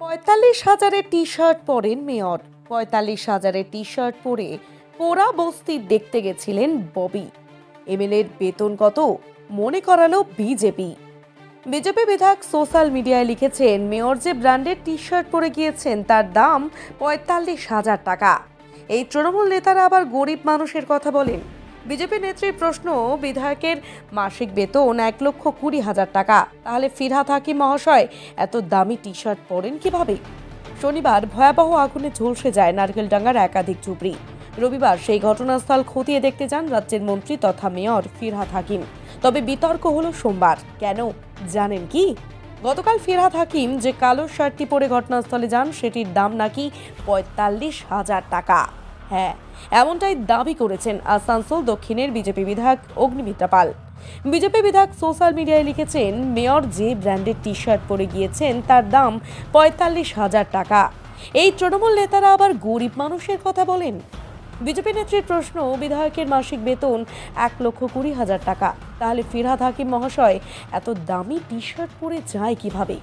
পঁয়তাল্লিশ হাজারের T shirt পরেন মেয়র। পঁয়তাল্লিশ হাজারের টি শার্ট পরে পোড়া বস্তি দেখতে গেছিলেন ববি। এমএলএর বেতন কত? মনে করালো বিজেপি। বিজেপি বিধায়ক সোশ্যাল মিডিয়ায় লিখেছেন, মেয়র যে ব্র্যান্ডের টি শার্ট পরে গিয়েছেন, তার দাম পঁয়তাল্লিশ হাজার টাকা। এই তৃণমূল নেতারা আবার গরিব মানুষের কথা বলেন। বিজেপি নেত্রীর প্রশ্ন, বিধায়কের মাসিক বেতন এক লক্ষ কুড়ি হাজার টাকা। তাহলে ফিরহাত হাকিম মহাশয়, এত দামি টি শার্ট পরেন কীভাবে? শনিবার ভয়াবহ আগুনে ঝলসে যায় নারকেলডাঙ্গার একাধিক ঝুপড়ি। রবিবার সেই ঘটনাস্থল খতিয়ে দেখতে যান রাজ্যের মন্ত্রী তথা মেয়র ফিরহাত হাকিম তবে বিতর্ক হলো সোমবার। কেন? জানেন কি? গতকাল ফিরহাত হাকিম যে কালো শার্টটি পরে ঘটনাস্থলে যান, সেটির দাম নাকি পঁয়তাল্লিশ হাজার টাকা। হ্যাঁ এমনটাই দাবি করেছেন আসানসোল দক্ষিণের বিজেপি বিধায়ক অগ্নিমিত্রা পাল। বিজেপি বিধায়ক সোশ্যাল মিডিয়ায় লিখেছেন, মেয়র যে ব্র্যান্ডের টি শার্ট পরে গিয়েছেন, তার দাম পঁয়তাল্লিশ হাজার টাকা। এই তৃণমূল নেতারা আবার গরিব মানুষের কথা বলেন? বিজেপি নেত্রীর প্রশ্ন, বিধায়কের মাসিক বেতন এক লক্ষ কুড়ি হাজার টাকা। তাহলে ফিরহাদ হাকিম মহাশয় এত দামি টি শার্ট পরে যায় কীভাবে?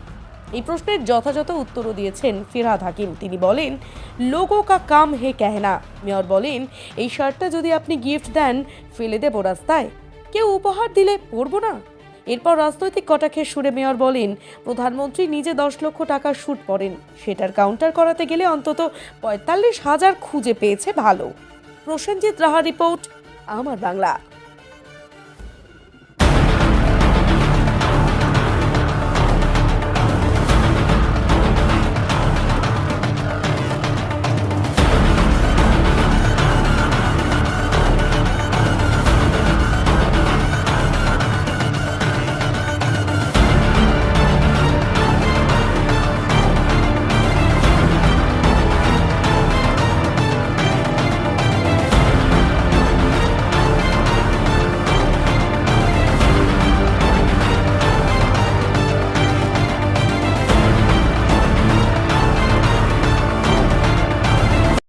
এই প্রশ্নের যথাযথ উত্তরও দিয়েছেন ফিরহাদ হাকিম। তিনি বলেন, লোগো কা কাম হে কেহনা। মেয়র বলেন, এই শার্টটা যদি আপনি গিফট দেন, ফেলে দেবো রাস্তায়। কেউ উপহার দিলে পরবো না? এরপর রাজনৈতিক কটাক্ষের সুরে মেয়র বলেন, প্রধানমন্ত্রী নিজে দশ লক্ষ টাকার শ্যুট পরেন। সেটার কাউন্টার করাতে গেলে অন্তত পঁয়তাল্লিশ হাজার খুঁজে পেয়েছে ভালো। প্রসেনজিৎ রাহা রিপোর্ট, আমার বাংলা।